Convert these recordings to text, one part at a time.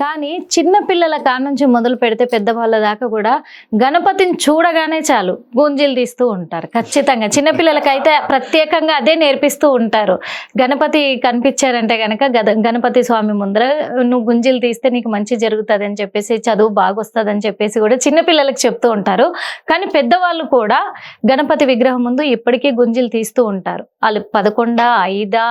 కానీ చిన్న పిల్లల కాడ నుంచి మొదలు పెడితే పెద్దవాళ్ళ దాకా కూడా గణపతిని చూడగానే చాలు గుంజీలు తీస్తూ ఉంటారు. ఖచ్చితంగా చిన్నపిల్లలకైతే ప్రత్యేకంగా అదే నేర్పిస్తూ ఉంటారు. గణపతి కనిపించారంటే కనుక గద గణపతి స్వామి ముందర నువ్వు గుంజీలు తీస్తే నీకు మంచి జరుగుతుంది అని చెప్పేసి చదువు బాగా వస్తుంది అని చెప్పేసి కూడా చిన్నపిల్లలకు చెప్తూ ఉంటారు. కానీ పెద్దవాళ్ళు కూడా గణపతి విగ్రహం ముందు ఇప్పటికీ గుంజీలు తీస్తూ ఉంటారు. వాళ్ళు పదకొండ ఐదా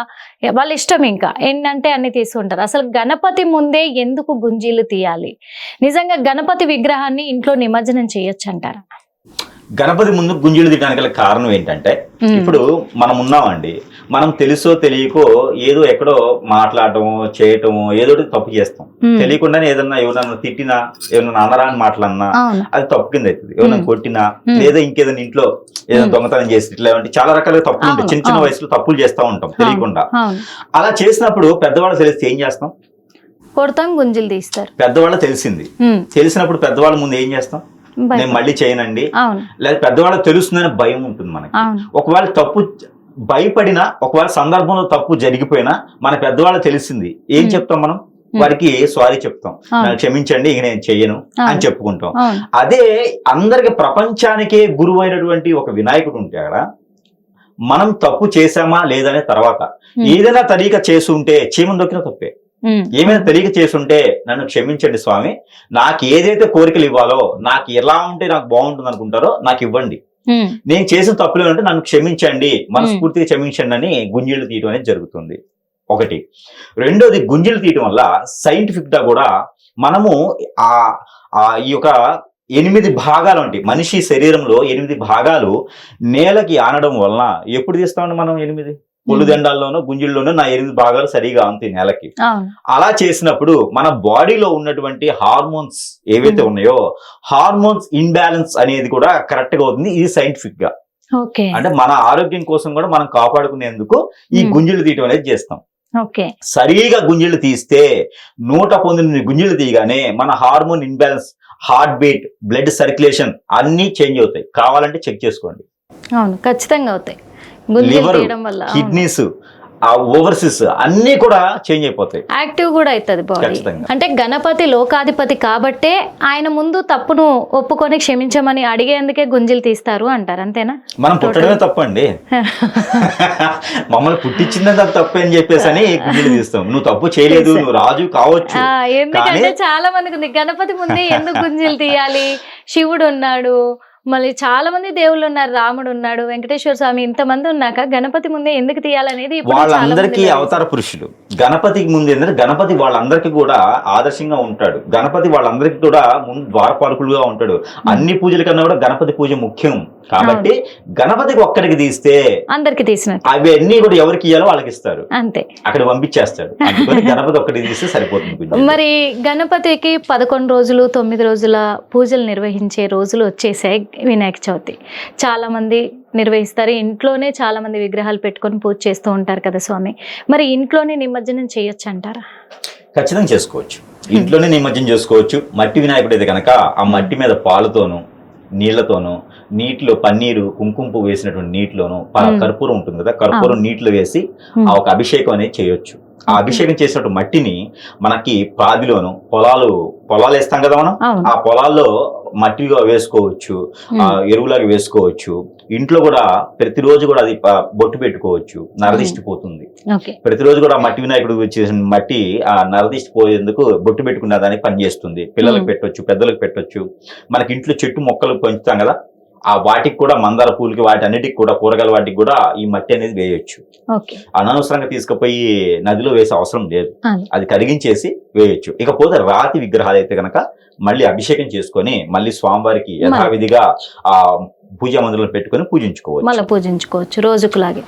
వాళ్ళ ఇష్టం ఇంకా. ఏంటంటే అన్ని తీస్తూ ఉంటారు. అసలు గణపతి ముందే ఎందుకు గుంజీలు తీయాలి. నిజంగా గణపతి విగ్రహాన్ని ఇంట్లో నిమజ్జనం చేయొచ్చు అంటారా గణపతి ముందు గుంజులు తీయడానికి కారణం ఏంటంటే ఇప్పుడు మనం ఉన్నామండి మనం తెలుసో తెలియకో ఏదో ఎక్కడో మాట్లాడటమో చేయటమో ఏదో తప్పు చేస్తాం. తెలియకుండానే ఏదన్నా ఎవరన్నా తిట్టినా ఏమన్నా అనరాని మాటలన్నా అవును. అది తప్పు కింద అవుతుంది. మ్మ్. కొట్టినా. లేదా ఇంకేదైనా ఇంట్లో ఏదైనా. దొంగతనం చేసి ఇట్లా చాలా రకాల తప్పులు ఉంటాయి. చిన్న చిన్న. వయసులో తప్పులు చేస్తా ఉంటాం తెలియకుండా. అలా చేసినప్పుడు పెద్దవాళ్ళు తెలిస్తే ఏం చేస్తాం? కొడతాం గుంజీలు తీస్తారు. పెద్దవాళ్ళు తెలిసింది. తెలిసినప్పుడు పెద్దవాళ్ళ ముందు ఏం చేస్తాం. నేను మళ్ళీ చేయనండి. లేదా పెద్దవాళ్ళకి తెలుస్తుందని భయం ఉంటుంది మనకి. ఒకవేళ తప్పు భయపడినా ఒకవేళ సందర్భంలో తప్పు జరిగిపోయినా మన పెద్దవాళ్ళకి తెలిసింది. ఏం. చెప్తాం మనం. వారికి సారీ చెప్తాం. నన్ను క్షమించండి ఇక నేను చెయ్యను అని. చెప్పుకుంటాం. అదే అందరికి ప్రపంచానికే గురువు అయినటువంటి ఒక వినాయకుడు ఉంటే అక్కడ మనం తప్పు చేశామా లేదనే తర్వాత. ఏదైనా తరీక చేసుంటే చీమం దొక్కిన తప్పే. ఏమైనా తెలియక చేసుంటే నన్ను క్షమించండి స్వామి. నాకు ఏదైతే కోరికలు ఇవ్వాలో నాకు ఎలా ఉంటే నాకు బాగుంటుంది అనుకుంటారో నాకు ఇవ్వండి. నేను చేసిన తప్పులు అంటే నన్ను క్షమించండి మనస్ఫూర్తిగా క్షమించండి అని గుంజీలు తీయడం అనేది జరుగుతుంది. ఒకటి. రెండోది గుంజీలు తీయడం వల్ల సైంటిఫిక్గా కూడా మనము ఆ ఆ ఈ యొక్క ఎనిమిది భాగాలు ఉంటాయి మనిషి శరీరంలో ఎనిమిది భాగాలు నేలకి ఆనడం వలన ఎప్పుడు తీస్తామండి మనం ఎనిమిది? పొల్లు దండాల్లోనూ గుంజిల్లోనూ నా ఎనిమిది భాగాలు సరిగా అంతాయి నేలకి. అలా చేసినప్పుడు మన బాడీలో ఉన్నటువంటి హార్మోన్స్ ఏవైతే. ఉన్నాయో హార్మోన్స్ ఇన్బ్యాలెన్స్ అనేది కూడా కరెక్ట్గా అవుతుంది ఇది సైంటిఫిక్గా ఓకే. అంటే మన ఆరోగ్యం కోసం కూడా మనం కాపాడుకునేందుకు ఈ. గుంజులు తీయటం అనేది చేస్తాం. ఓకే. సరిగా గుంజులు తీస్తే నూట పంతొమ్మిది గుంజులు తీయగానే మన hormone imbalance heart beat blood circulation అన్ని చేంజ్ అవుతాయి. కావాలంటే చెక్ చేసుకోండి. అవును ఖచ్చితంగా అవుతాయి. లివర్ తీయడం వల్ల అవును. కిడ్నీస్ ఆ ఓవర్సిస్ అన్ని కూడా చేంజ్ అయిపోతాయి. యాక్టివ్ కూడా అవుతుంది బాడీ. అంటే గణపతి లోకాధిపతి కాబట్టే ఆయన ముందు తప్పును ఒప్పుకొని క్షమించమని అడిగేందుకే గుంజీలు తీస్తారు అంటారు అంతేనా? మనం పుట్టడమే తప్పండి. మమ్మల్ని పుట్టించిందంత తప్పు అని చెప్పేసి అని గుండెలు తీస్తాం. నువ్వు తప్పు చేయలేదు నువ్వు రాజు కావచ్చు. ఎందుకంటే చాలా మందికి ఉంది. గణపతి ముందే ఎందుకు గుంజీలు తీయాలి? శివుడు ఉన్నాడు. మళ్ళీ చాలా మంది దేవుళ్ళు ఉన్నారు రాముడు ఉన్నాడు వెంకటేశ్వర స్వామి ఇంతమంది ఉన్నాక గణపతి ముందే ఎందుకు తీయాలనేది వాళ్ళందరికీ అవతార పురుషులు. గణపతికి ముందు ఏంటంటే గణపతి వాళ్ళందరికీ కూడా ఆదర్శంగా ఉంటాడు. గణపతి వాళ్ళందరికీ కూడా ముందు ద్వారపాలకులుగా ఉంటాడు. అన్ని పూజల కన్నా కూడా గణపతి పూజ ముఖ్యం. కాబట్టి గణపతికి ఒక్కడికి తీస్తే అందరికి తీసినట్టు. అవి అన్ని కూడా ఎవరికి ఇయ్యాలో వాళ్ళకి ఇస్తారు. అంతే. అక్కడ పంపించేస్తాడు. గణపతి ఒక్కడికి తీస్తే సరిపోతుంది. మరి గణపతికి పదకొండు రోజులు తొమ్మిది రోజుల పూజలు నిర్వహించే రోజులు వచ్చేసాయి. వినాయక చవితి. చాలా మంది నిర్వహిస్తారు. ఇంట్లోనే చాలా మంది విగ్రహాలు పెట్టుకొని పూజ చేస్తూ ఉంటారు కదా స్వామి. మరి ఇంట్లోనే నిమజ్జనం చేయొచ్చు అంటారా? ఖచ్చితంగా చేసుకోవచ్చు. ఇంట్లోనే నిమజ్జనం చేసుకోవచ్చు. మట్టి వినాయకుడు అయితే కనుక ఆ మట్టి మీద పాలతోనూ నీళ్ళతోనూ నీటిలో పన్నీరు కుంకుమ పువ్వు వేసినటువంటి నీటిలోను. కర్పూరం ఉంటుంది కదా కర్పూరం నీటిలో వేసి ఆ ఒక అభిషేకం అనేది చేయొచ్చు. ఆ. అభిషేకం చేసినట్టు మట్టిని మనకి పాదిలోను పొలాలు పొలాలు వేస్తాం కదా మనం? ఆ పొలాల్లో మట్టిగా వేసుకోవచ్చు ఆ ఉమ్. ఎరువులాగా వేసుకోవచ్చు. ఇంట్లో కూడా ప్రతిరోజు కూడా అది బొట్టు పెట్టుకోవచ్చు నరదిష్టి పోతుంది. ఓకే. ప్రతిరోజు కూడా మట్టి వినాయకుడు చేసిన మట్టి ఆ నరదిష్టి పోయేందుకు బొట్టు పెట్టుకున్న దానికి పనిచేస్తుంది. పిల్లలకు మ్మ్. పెట్టొచ్చు పెద్దలకు పెట్టొచ్చు. మనకి ఇంట్లో చెట్టు మొక్కలు పెంచుతాం కదా ఆ వాటికి కూడా మందార పూలకి వాటి అన్నిటికి కూడా కూరగాయల వాటికి కూడా ఈ మట్టి అనేది వేయొచ్చు. అనవసరంగా తీసుకుపోయి నదిలో వేసే అవసరం లేదు. అది. అది కరిగించేసి వేయొచ్చు. ఇకపోతే రాతి విగ్రహాలు అయితే కనుక మళ్ళీ అభిషేకం చేసుకొని మళ్ళీ స్వామివారికి యథావిధిగా ఆ పూజా మందిరంలో పెట్టుకొని పూజించుకోవచ్చు. మళ్ళీ పూజించుకోవచ్చు. రోజుకులాగే